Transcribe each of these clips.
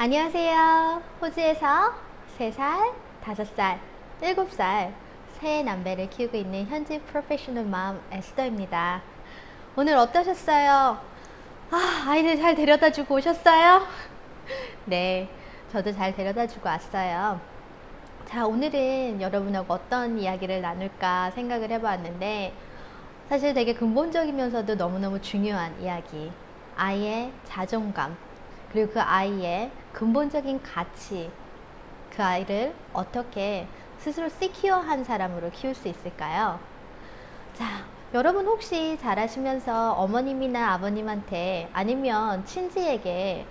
안녕하세요. 호주에서 3살, 5살, 7살 새 남매를 키우고 있는 현지 프로페셔널 맘 에스더입니다. 오늘 어떠셨어요? 아, 아이들 잘 데려다 주고 오셨어요? 네, 저도 잘 데려다 주고 왔어요. 자, 오늘은 여러분하고 어떤 이야기를 나눌까 생각을 해보았는데, 사실 되게 근본적이면서도 너무너무 중요한 이야기. 아이의 자존감, 그리고 그 아이의 근본적인 가치, 그 아이를 어떻게 스스로 시큐어한 사람으로 키울 수 있을까요? 자, 여러분 혹시 잘하시면서 어머님이나 아버님한테 아니면 친지에게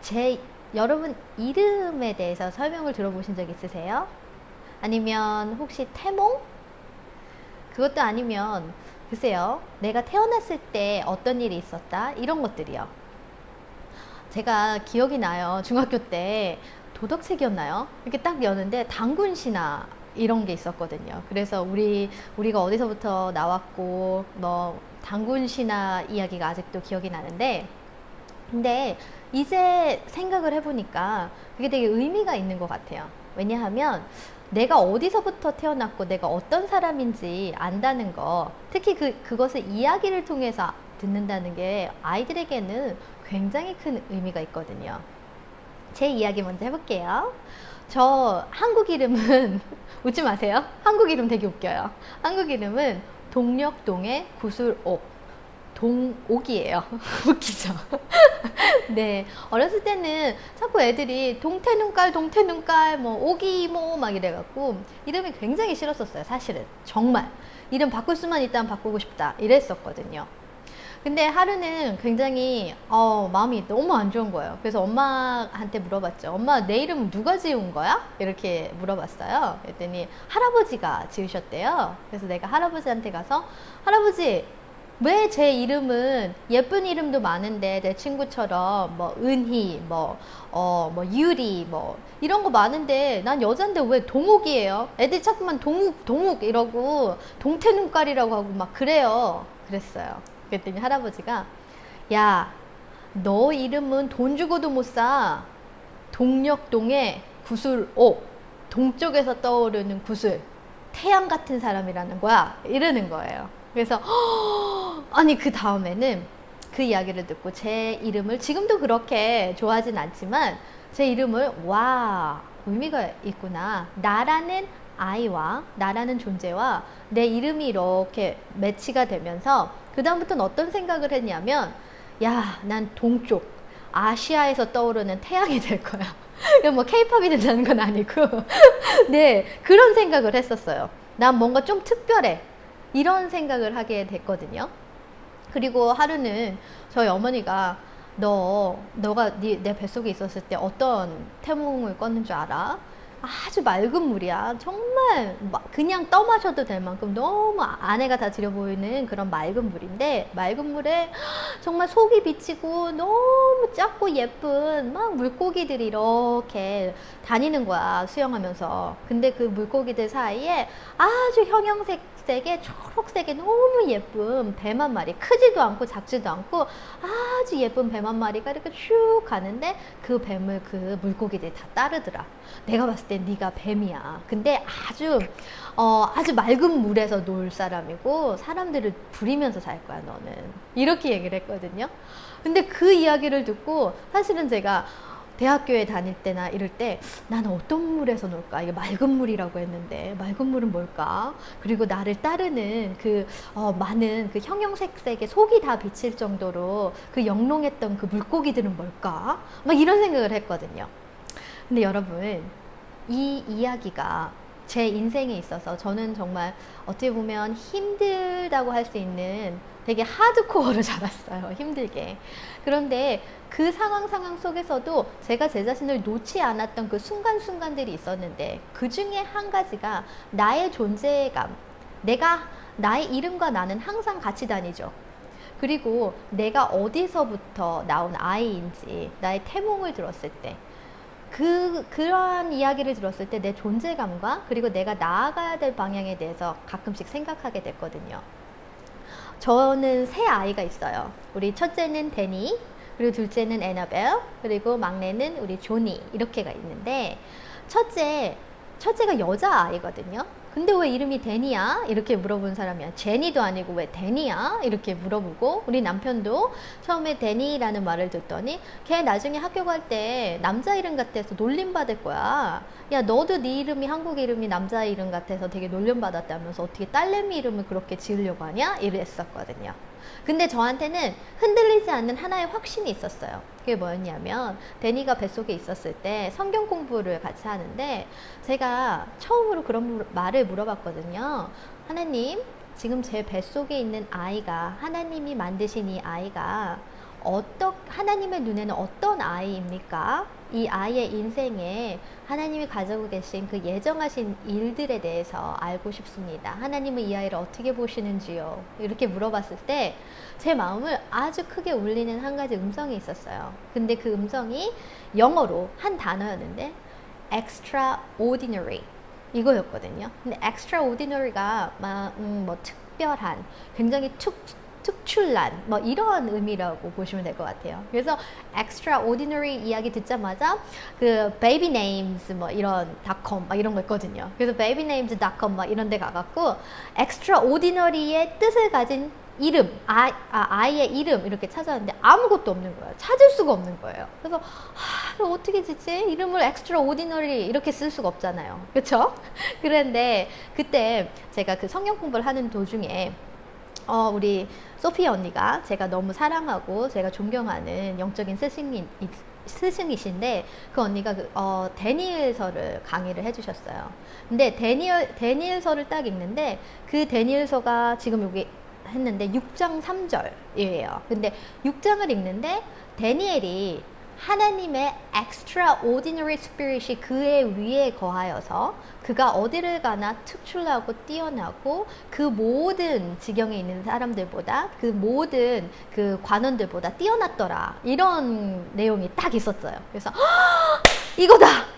제 여러분 이름에 대해서 설명을 들어보신 적 있으세요? 아니면 혹시 태몽? 그것도 아니면 글쎄요, 내가 태어났을 때 어떤 일이 있었다? 이런 것들이요. 제가 기억이 나요. 중학교 때 도덕책이었나요? 이렇게 딱 여는데 당군 신화 이런 게 있었거든요. 그래서 우리 우리가 어디서부터 나왔고 뭐 당군 신화 이야기가 아직도 기억이 나는데 근데 이제 생각을 해보니까 그게 되게 의미가 있는 것 같아요. 왜냐하면 내가 어디서부터 태어났고 내가 어떤 사람인지 안다는 거, 특히 그, 그것을 이야기를 통해서 듣는다는 게 아이들에게는 굉장히 큰 의미가 있거든요. 제 이야기 먼저 해볼게요. 저 한국 이름은 웃지 마세요. 한국 이름 되게 웃겨요. 한국 이름은 동력동의 구슬옥. 동옥이에요. 웃기죠? 네. 어렸을 때는 자꾸 애들이 동태눈깔, 동태눈깔, 뭐, 오기 이모 막 이래갖고 이름이 굉장히 싫었었어요. 사실은. 정말. 이름 바꿀 수만 있다면 바꾸고 싶다. 이랬었거든요. 근데 하루는 굉장히 어, 마음이 너무 안 좋은 거예요. 그래서 엄마한테 물어봤죠. 엄마 내 이름 누가 지은 거야? 이렇게 물어봤어요. 그랬더니 할아버지가 지으셨대요. 그래서 내가 할아버지한테 가서 할아버지 왜 제 이름은 예쁜 이름도 많은데 내 친구처럼 뭐 은희 뭐 어, 뭐 유리 뭐 이런 거 많은데 난 여잔데 왜 동욱이에요? 애들 자꾸만 동욱 동욱 이러고 동태 눈깔이라고 하고 막 그래요. 그랬어요. 그랬더니 할아버지가 야, 너 이름은 돈 주고도 못 사. 동력동의 구슬옥. 동쪽에서 떠오르는 구슬. 태양 같은 사람이라는 거야. 이러는 거예요. 그래서 허, 아니 그 다음에는 그 이야기를 듣고 제 이름을 지금도 그렇게 좋아하진 않지만 제 이름을 와 의미가 있구나 나라는 아이와 나라는 존재와 내 이름이 이렇게 매치가 되면서 그 다음부터는 어떤 생각을 했냐면 야 난 동쪽 아시아에서 떠오르는 태양이 될 거야 뭐 케이팝이 된다는 건 아니고 네 그런 생각을 했었어요 난 뭔가 좀 특별해 이런 생각을 하게 됐거든요. 그리고 하루는 저희 어머니가 너 너가 네, 내 뱃속에 있었을 때 어떤 태몽을 꿨는 줄 알아? 아주 맑은 물이야. 정말 그냥 떠 마셔도 될 만큼 너무 안에가 다 들여 보이는 그런 맑은 물인데 맑은 물에 정말 속이 비치고 너무 작고 예쁜 막 물고기들이 이렇게 다니는 거야 수영하면서. 근데 그 물고기들 사이에 아주 형형색 색의 초록색의 너무 예쁜 뱀 한 마리 크지도 않고 작지도 않고 아주 예쁜 뱀 한 마리가 이렇게 쭉 가는데 그 뱀을 그 물고기들이 다 따르더라. 내가 봤을 때 네가 뱀이야. 근데 아주 어, 아주 맑은 물에서 놀 사람이고 사람들을 부리면서 살 거야 너는. 이렇게 얘기를 했거든요. 근데 그 이야기를 듣고 사실은 제가 대학교에 다닐 때나 이럴 때 나는 어떤 물에서 놀까? 이게 맑은 물이라고 했는데 맑은 물은 뭘까? 그리고 나를 따르는 그 어, 많은 그 형형색색의 속이 다 비칠 정도로 그 영롱했던 그 물고기들은 뭘까? 막 이런 생각을 했거든요. 근데 여러분 이 이야기가 제 인생에 있어서 저는 정말 어떻게 보면 힘들다고 할 수 있는 되게 하드코어로 자랐어요. 힘들게. 그런데 그 상황 상황 속에서도 제가 제 자신을 놓지 않았던 그 순간순간들이 있었는데 그 중에 한 가지가 나의 존재감. 내가 나의 이름과 나는 항상 같이 다니죠. 그리고 내가 어디서부터 나온 아이인지 나의 태몽을 들었을 때 그, 그러한 이야기를 들었을 때 내 존재감과 그리고 내가 나아가야 될 방향에 대해서 가끔씩 생각하게 됐거든요. 저는 세 아이가 있어요. 우리 첫째는 데니, 그리고 둘째는 에나벨, 그리고 막내는 우리 조니 이렇게가 있는데 첫째 첫째가 여자 아이거든요. 근데 왜 이름이 데니야? 이렇게 물어본 사람이야. 제니도 아니고 왜 데니야? 이렇게 물어보고 우리 남편도 처음에 데니라는 말을 듣더니 걔 나중에 학교 갈 때 남자 이름 같아서 놀림 받을 거야. 야 너도 네 이름이 한국 이름이 남자 이름 같아서 되게 놀림 받았다면서 어떻게 딸내미 이름을 그렇게 지으려고 하냐? 이랬었거든요. 근데 저한테는 흔들리지 않는 하나의 확신이 있었어요. 그게 뭐였냐면 데니가 뱃속에 있었을 때 성경 공부를 같이 하는데 제가 처음으로 그런 물- 말을 물어봤거든요. 하나님, 지금 제 뱃속에 있는 아이가 하나님이 만드신 이 아이가 어떠 하나님의 눈에는 어떤 아이입니까? 이 아이의 인생에 하나님이 가지고 계신 그 예정하신 일들에 대해서 알고 싶습니다. 하나님은 이 아이를 어떻게 보시는지요? 이렇게 물어봤을 때 제 마음을 아주 크게 울리는 한 가지 음성이 있었어요. 근데 그 음성이 영어로 한 단어였는데 extraordinary 이거였거든요. 근데 extraordinary가 막, 음, 뭐 특별한, 굉장히 특, 특출난, 뭐 이런 의미라고 보시면 될 것 같아요. 그래서 extraordinary 이야기 듣자마자 그 baby names 뭐 이런 닷컴 막 이런 거 있거든요. 그래서 baby names 닷컴 막 이런 데 가갖고 extraordinary의 뜻을 가진 이름, 아, 아, 아이의 이름 이렇게 찾았는데 아무것도 없는 거예요. 찾을 수가 없는 거예요. 그래서 하, 이거 어떻게 짓지? 이름을 extraordinary 이렇게 쓸 수가 없잖아요. 그렇죠? 그런데 그때 제가 그 성경 공부를 하는 도중에 어, 우리 소피아 언니가 제가 너무 사랑하고 제가 존경하는 영적인 스승이, 스승이신데 그 언니가 그, 어, 데니엘서를 강의를 해주셨어요. 근데 데니엘, 데니엘서를 딱 읽는데 그 데니엘서가 지금 여기 했는데 6장 3절이에요. 근데 6장을 읽는데 데니엘이 하나님의 extraordinary spirit이 그의 위에 거하여서 그가 어디를 가나 특출나고 뛰어나고 그 모든 지경에 있는 사람들보다 그 모든 그 관원들보다 뛰어났더라 이런 내용이 딱 있었어요. 그래서 이거다.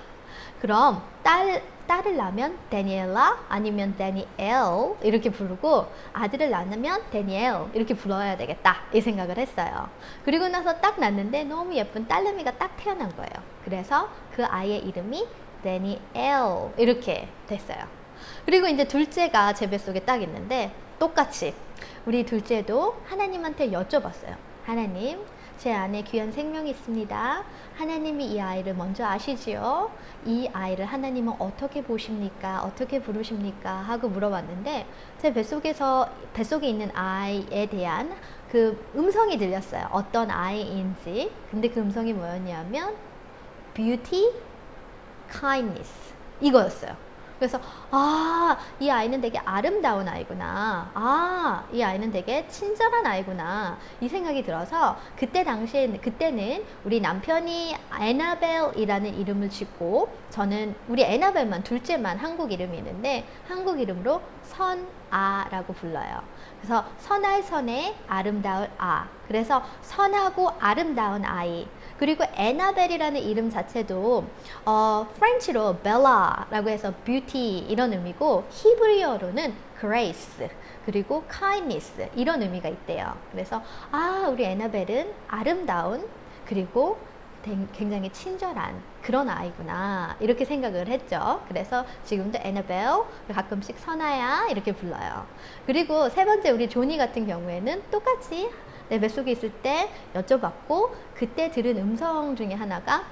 그럼 딸 딸을 낳으면 데니엘라 아니면 데니엘 이렇게 부르고 아들을 낳으면 데니엘 이렇게 불러야 되겠다 이 생각을 했어요. 그리고 나서 딱 낳는데 너무 예쁜 딸내미가 딱 태어난 거예요. 그래서 그 아이의 이름이 데니엘 이렇게 됐어요. 그리고 이제 둘째가 제 뱃속에 딱 있는데 똑같이 우리 둘째도 하나님한테 여쭤봤어요. 하나님, 제 안에 귀한 생명이 있습니다. 하나님이 이 아이를 먼저 아시지요? 이 아이를 하나님은 어떻게 보십니까? 어떻게 부르십니까? 하고 물어봤는데 제 뱃속에서 뱃속에 있는 아이에 대한 그 음성이 들렸어요. 어떤 아이인지. 근데 그 음성이 뭐였냐면 beauty, kindness 이거였어요. 그래서 아, 이 아이는 되게 아름다운 아이구나. 아, 이 아이는 되게 친절한 아이구나. 이 생각이 들어서 그때 당시에 그때는 우리 남편이 에나벨이라는 이름을 짓고 저는 우리 에나벨만 둘째만 한국 이름이 있는데 한국 이름으로 선 아라고 불러요. 그래서 선할 선에 아름다울 아. 그래서 선하고 아름다운 아이. 그리고 에나벨이라는 이름 자체도 어, 프렌치로 벨라라고 해서 뷰티 이런 의미고 히브리어로는 grace 그리고 kindness 이런 의미가 있대요. 그래서 아 우리 에나벨은 아름다운 그리고 굉장히 친절한 그런 아이구나 이렇게 생각을 했죠. 그래서 지금도 에나벨 가끔씩 선아야 이렇게 불러요. 그리고 세 번째 우리 조니 같은 경우에는 똑같이 내 뱃속에 있을 때 여쭤봤고 그때 들은 음성 중에 하나가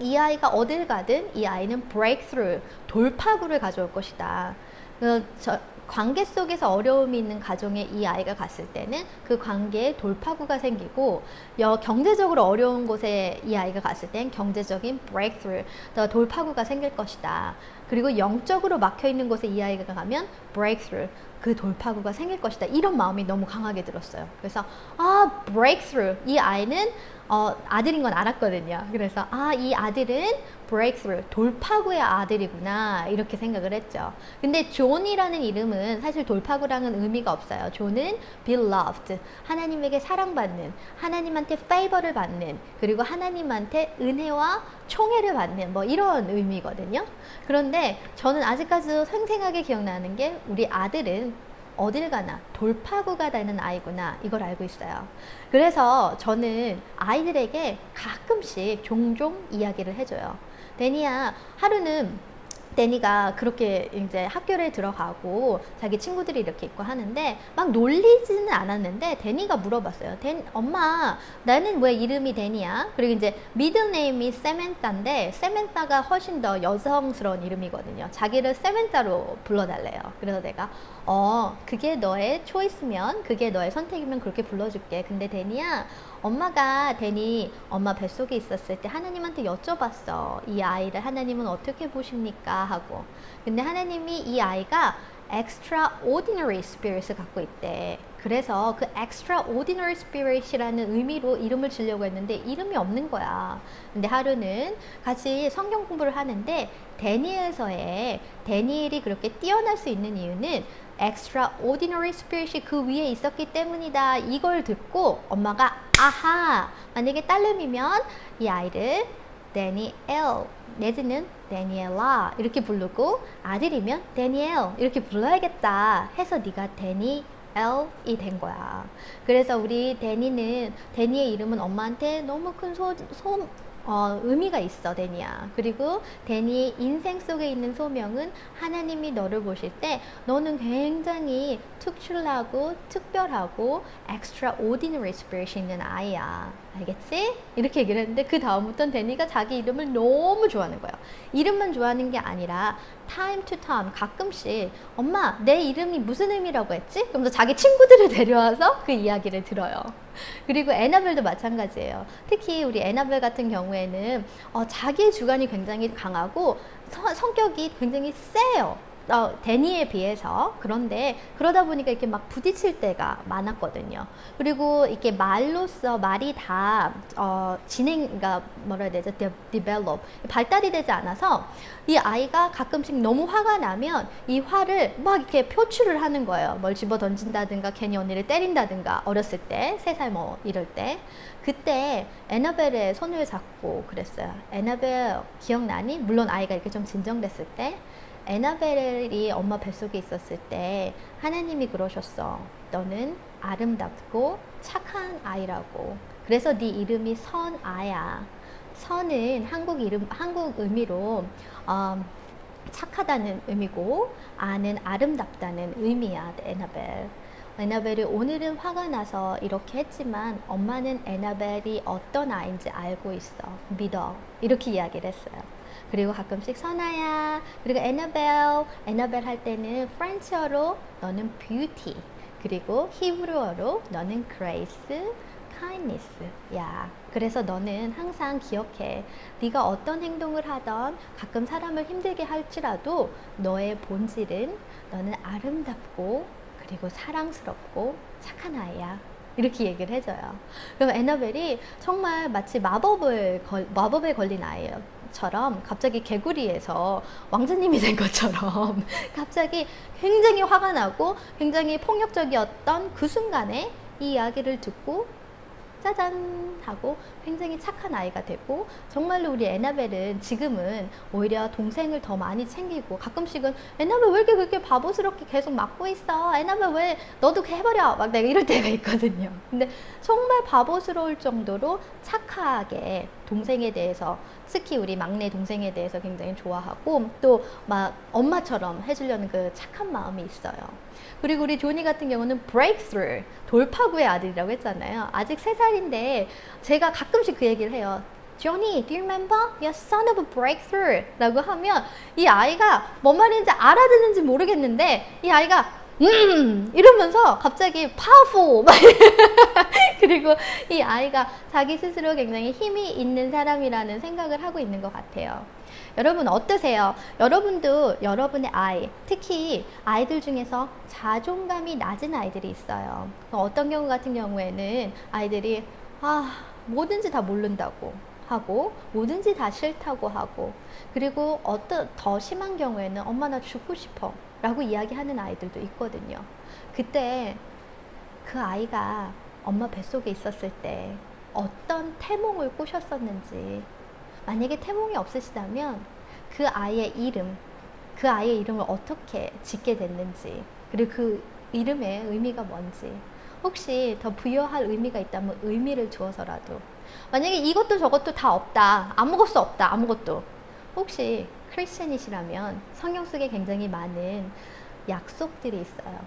이 아이가 어딜 가든 이 아이는 breakthrough 돌파구를 가져올 것이다. 그 저, 관계 속에서 어려움이 있는 가정에 이 아이가 갔을 때는 그 관계에 돌파구가 생기고 여, 경제적으로 어려운 곳에 이 아이가 갔을 땐 경제적인 breakthrough, 더 돌파구가 생길 것이다. 그리고 영적으로 막혀 있는 곳에 이 아이가 가면 breakthrough, 그 돌파구가 생길 것이다. 이런 마음이 너무 강하게 들었어요. 그래서 아 breakthrough 이 아이는 어, 아들인 건 알았거든요. 그래서 아 이 아들은 breakthrough 돌파구의 아들이구나 이렇게 생각을 했죠. 근데 존이라는 이름은 사실 돌파구랑은 의미가 없어요. 존은 beloved 하나님에게 사랑받는 하나님한테 favor를 받는 그리고 하나님한테 은혜와 총애를 받는 뭐 이런 의미거든요. 그런데 저는 아직까지도 생생하게 기억나는 게 우리 아들은 어딜 가나 돌파구가 되는 아이구나 이걸 알고 있어요. 그래서 저는 아이들에게 가끔씩 종종 이야기를 해줘요. 데니야 하루는 데니가 그렇게 이제 학교를 들어가고 자기 친구들이 이렇게 있고 하는데 막 놀리지는 않았는데 데니가 물어봤어요. 데 엄마 나는 왜 이름이 데니야? 그리고 이제 미들 네임이 세멘타인데 세멘타가 훨씬 더 여성스러운 이름이거든요. 자기를 세멘타로 불러달래요. 그래서 내가 어 그게 너의 초이스면 그게 너의 선택이면 그렇게 불러줄게. 근데 데니야 엄마가 데니 엄마 뱃속에 있었을 때 하나님한테 여쭤봤어. 이 아이를 하나님은 어떻게 보십니까? 하고. 근데 하나님이 이 아이가 extraordinary spirit을 갖고 있대. 그래서 그 extraordinary spirit이라는 의미로 이름을 지려고 했는데 이름이 없는 거야. 근데 하루는 같이 성경 공부를 하는데 데니엘서에 데니엘이 그렇게 뛰어날 수 있는 이유는 extraordinary spirit이 그 위에 있었기 때문이다. 이걸 듣고 엄마가 아하 만약에 딸내미면 이 아이를 데니엘 내지는 데니엘라 이렇게 부르고 아들이면 데니엘 이렇게 불러야겠다 해서 네가 데니 L이 된 거야. 그래서 우리 데니는 데니의 이름은 엄마한테 너무 큰 소, 소, 어, 의미가 있어, 데니야. 그리고 데니의 인생 속에 있는 소명은 하나님이 너를 보실 때 너는 굉장히 특출나고 특별하고 extraordinary spirit 있는 아이야. 알겠지? 이렇게 얘기를 했는데 그 다음부터는 데니가 자기 이름을 너무 좋아하는 거예요. 이름만 좋아하는 게 아니라 time to time 가끔씩 엄마 내 이름이 무슨 의미라고 했지? 그러면서 자기 친구들을 데려와서 그 이야기를 들어요. 그리고 에나벨도 마찬가지예요. 특히 우리 에나벨 같은 경우에는 어, 자기의 주관이 굉장히 강하고 서, 성격이 굉장히 세요. 어, 데니에 비해서 그런데 그러다 보니까 이렇게 막 부딪힐 때가 많았거든요. 그리고 이렇게 말로써 말이 다 어, 진행, 그러니까 뭐라 해야 되죠? develop 발달이 되지 않아서 이 아이가 가끔씩 너무 화가 나면 이 화를 막 이렇게 표출을 하는 거예요. 뭘 집어 던진다든가 괜히 언니를 때린다든가 어렸을 때 세 살 뭐 이럴 때 그때 에나벨의 손을 잡고 그랬어요. 에나벨 기억나니? 물론 아이가 이렇게 좀 진정됐을 때 에나벨이 엄마 뱃속에 있었을 때 하나님이 그러셨어. 너는 아름답고 착한 아이라고. 그래서 네 이름이 선아야. 선은 한국 이름 한국 의미로 어, 착하다는 의미고 아는 아름답다는 의미야. 에나벨. 에나벨이 오늘은 화가 나서 이렇게 했지만 엄마는 에나벨이 어떤 아이인지 알고 있어. 믿어. 이렇게 이야기를 했어요. 그리고 가끔씩 선아야 그리고 에나벨 에나벨 할 때는 프렌치어로 너는 뷰티 그리고 히브리어로 너는 그레이스 kindness 야 그래서 너는 항상 기억해 네가 어떤 행동을 하던 가끔 사람을 힘들게 할지라도 너의 본질은 너는 아름답고 그리고 사랑스럽고 착한 아이야 이렇게 얘기를 해줘요. 그럼 에나벨이 정말 마치 마법을 걸, 마법에 걸린 아이예요. 처럼 갑자기 개구리에서 왕자님이 된 것처럼 갑자기 굉장히 화가 나고 굉장히 폭력적이었던 그 순간에 이 이야기를 듣고 짜잔 하고 굉장히 착한 아이가 되고 정말로 우리 에나벨은 지금은 오히려 동생을 더 많이 챙기고 가끔씩은 에나벨 왜 이렇게 그렇게 바보스럽게 계속 맞고 있어? 에나벨 왜 너도 해버려? 막 내가 이럴 때가 있거든요. 근데 정말 바보스러울 정도로 착하게 동생에 대해서 특히 우리 막내 동생에 대해서 굉장히 좋아하고 또 막 엄마처럼 해주려는 그 착한 마음이 있어요. 그리고 우리 조니 같은 경우는 breakthrough 돌파구의 아들이라고 했잖아요. 아직 세 살인데 제가 가끔씩 그 얘기를 해요. Johnny, do you remember? You're son of a breakthrough. 라고 하면 이 아이가 뭔 말인지 알아듣는지 모르겠는데 이 아이가 음 이러면서 갑자기 powerful 그리고 이 아이가 자기 스스로 굉장히 힘이 있는 사람이라는 생각을 하고 있는 것 같아요. 여러분 어떠세요? 여러분도 여러분의 아이, 특히 아이들 중에서 자존감이 낮은 아이들이 있어요. 어떤 경우 같은 경우에는 아이들이 아 뭐든지 다 모른다고 하고 뭐든지 다 싫다고 하고 그리고 어떤 더 심한 경우에는 엄마 나 죽고 싶어 라고 이야기하는 아이들도 있거든요. 그때 그 아이가 엄마 뱃속에 있었을 때 어떤 태몽을 꾸셨었는지 만약에 태몽이 없으시다면 그 아이의 이름 그 아이의 이름을 어떻게 짓게 됐는지 그리고 그 이름의 의미가 뭔지 혹시 더 부여할 의미가 있다면 의미를 주어서라도 만약에 이것도 저것도 다 없다 아무것도 없다 아무것도 혹시 크리스천이시라면 성경 속에 굉장히 많은 약속들이 있어요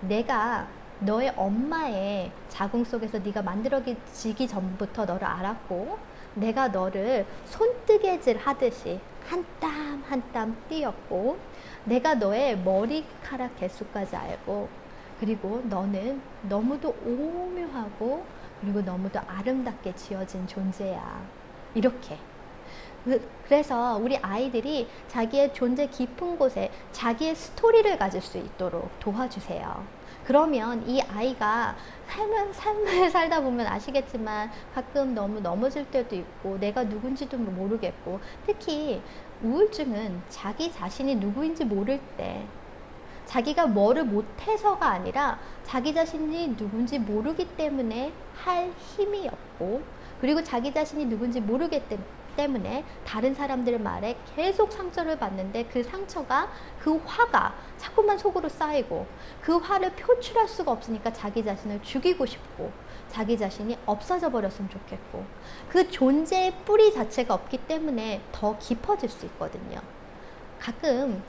내가 너의 엄마의 자궁 속에서 네가 만들어지기 전부터 너를 알았고 내가 너를 손뜨개질 하듯이 한 땀 한 땀 띄었고 내가 너의 머리카락 개수까지 알고 그리고 너는 너무도 오묘하고 그리고 너무도 아름답게 지어진 존재야. 이렇게. 그- 그래서 우리 아이들이 자기의 존재 깊은 곳에 자기의 스토리를 가질 수 있도록 도와주세요. 그러면 이 아이가 삶을, 삶을 살다 보면 아시겠지만 가끔 너무 넘어질 때도 있고 내가 누군지도 모르겠고 특히 우울증은 자기 자신이 누구인지 모를 때 자기가 뭐를 못해서가 아니라 자기 자신이 누군지 모르기 때문에 할 힘이 없고 그리고 자기 자신이 누군지 모르기 때- 때문에 다른 사람들의 말에 계속 상처를 받는데 그 상처가 그 화가 자꾸만 속으로 쌓이고 그 화를 표출할 수가 없으니까 자기 자신을 죽이고 싶고 자기 자신이 없어져 버렸으면 좋겠고 그 존재의 뿌리 자체가 없기 때문에 더 깊어질 수 있거든요. 가끔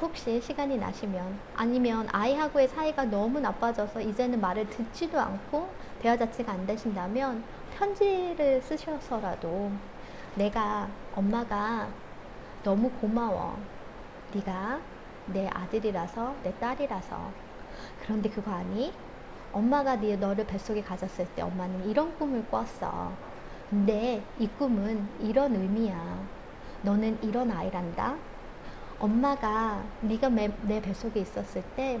혹시 시간이 나시면 아니면 아이하고의 사이가 너무 나빠져서 이제는 말을 듣지도 않고 대화 자체가 안 되신다면 편지를 쓰셔서라도 내가 엄마가 너무 고마워. 네가 내 아들이라서 내 딸이라서 그런데 그거 아니? 엄마가 네 너를 뱃속에 가졌을 때 엄마는 이런 꿈을 꿨어. 근데 이 꿈은 이런 의미야. 너는 이런 아이란다. 엄마가 네가 매- 내 뱃속에 있었을 때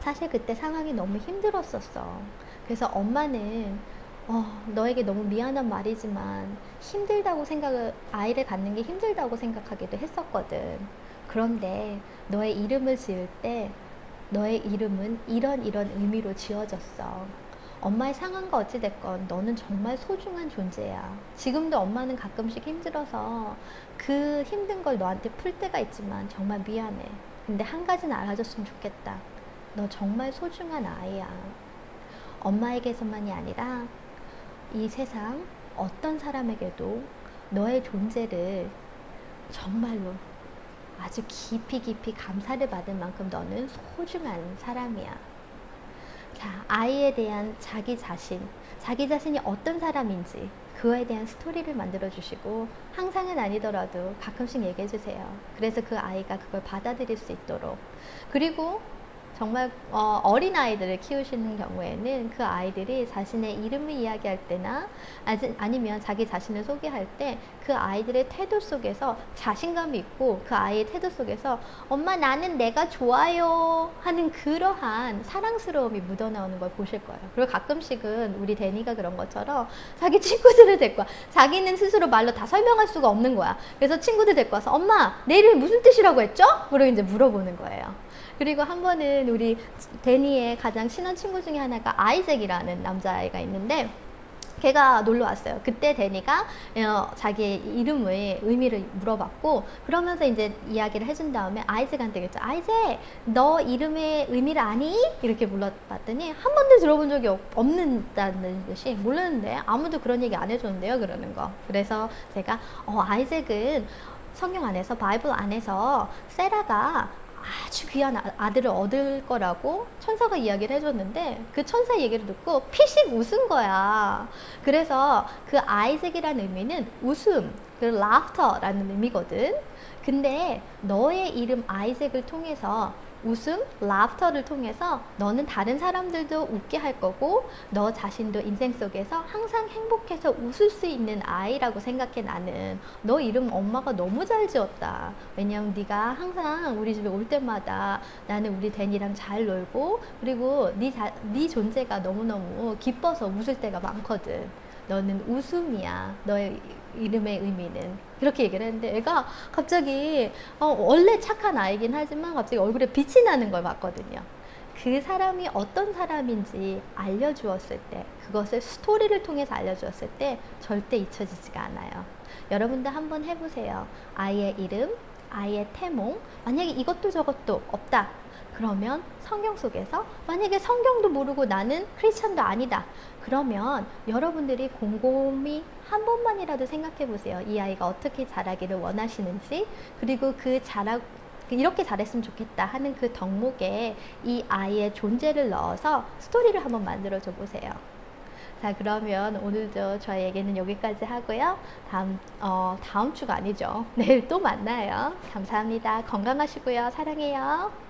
사실 그때 상황이 너무 힘들었었어. 그래서 엄마는 어, 너에게 너무 미안한 말이지만 힘들다고 생각을 아이를 갖는 게 힘들다고 생각하기도 했었거든. 그런데 너의 이름을 지을 때 너의 이름은 이런 이런 의미로 지어졌어. 엄마의 상황과 어찌됐건 너는 정말 소중한 존재야. 지금도 엄마는 가끔씩 힘들어서 그 힘든 걸 너한테 풀 때가 있지만 정말 미안해. 근데 한 가지는 알아줬으면 좋겠다. 너 정말 소중한 아이야. 엄마에게서만이 아니라 이 세상 어떤 사람에게도 너의 존재를 정말로 아주 깊이 깊이 감사를 받을 만큼 너는 소중한 사람이야. 자, 아이에 대한 자기 자신, 자기 자신이 어떤 사람인지 그거에 대한 스토리를 만들어 주시고 항상은 아니더라도 가끔씩 얘기해 주세요. 그래서 그 아이가 그걸 받아들일 수 있도록 그리고 정말 어, 어린 아이들을 키우시는 경우에는 그 아이들이 자신의 이름을 이야기할 때나 아니면 자기 자신을 소개할 때 그 아이들의 태도 속에서 자신감이 있고 그 아이의 태도 속에서 엄마 나는 내가 좋아요 하는 그러한 사랑스러움이 묻어나오는 걸 보실 거예요. 그리고 가끔씩은 우리 데니가 그런 것처럼 자기 친구들을 데리고 와. 자기는 스스로 말로 다 설명할 수가 없는 거야. 그래서 친구들 데리고 와서 엄마 내 이름 무슨 뜻이라고 했죠? 그리고 이제 물어보는 거예요. 그리고 한 번은 우리 데니의 가장 친한 친구 중에 하나가 아이잭이라는 남자아이가 있는데 걔가 놀러 왔어요. 그때 데니가 어, 자기의 이름의 의미를 물어봤고 그러면서 이제 이야기를 해준 다음에 아이잭한테 그랬죠. 아이잭 너 이름의 의미를 아니? 이렇게 물어봤더니 한 번도 들어본 적이 없, 없는다는 듯이 몰랐는데 아무도 그런 얘기 안 해줬는데요. 그러는 거. 그래서 제가 어, 아이잭은 성경 안에서 바이블 안에서 세라가 아주 귀한 아- 아들을 얻을 거라고 천사가 이야기를 해줬는데 그 천사 얘기를 듣고 피식 웃은 거야. 그래서 그 아이색이라는 의미는 웃음, 그 laughter라는 의미거든. 근데 너의 이름 아이색을 통해서 웃음, laughter를 통해서 너는 다른 사람들도 웃게 할 거고 너 자신도 인생 속에서 항상 행복해서 웃을 수 있는 아이라고 생각해 나는. 너 이름 엄마가 너무 잘 지었다. 왜냐면 네가 항상 우리 집에 올 때마다 나는 우리 댄이랑 잘 놀고 그리고 네, 자, 네 존재가 너무너무 기뻐서 웃을 때가 많거든. 너는 웃음이야. 너의 이름의 의미는 그렇게 얘기를 했는데 애가 갑자기 어, 원래 착한 아이긴 하지만 갑자기 얼굴에 빛이 나는 걸 봤거든요. 그 사람이 어떤 사람인지 알려주었을 때, 그것을 스토리를 통해서 알려주었을 때 절대 잊혀지지가 않아요. 여러분들 한번 해보세요. 아이의 이름, 아이의 태몽, 만약에 이것도 저것도 없다. 그러면 성경 속에서 만약에 성경도 모르고 나는 크리스천도 아니다. 그러면 여러분들이 곰곰이 한 번만이라도 생각해 보세요. 이 아이가 어떻게 자라기를 원하시는지 그리고 그 자라 이렇게 잘했으면 좋겠다 하는 그 덕목에 이 아이의 존재를 넣어서 스토리를 한번 만들어 줘 보세요. 자 그러면 오늘도 저희 얘기는 여기까지 하고요. 다음 어, 다음 주가 아니죠. 내일 또 만나요. 감사합니다. 건강하시고요. 사랑해요.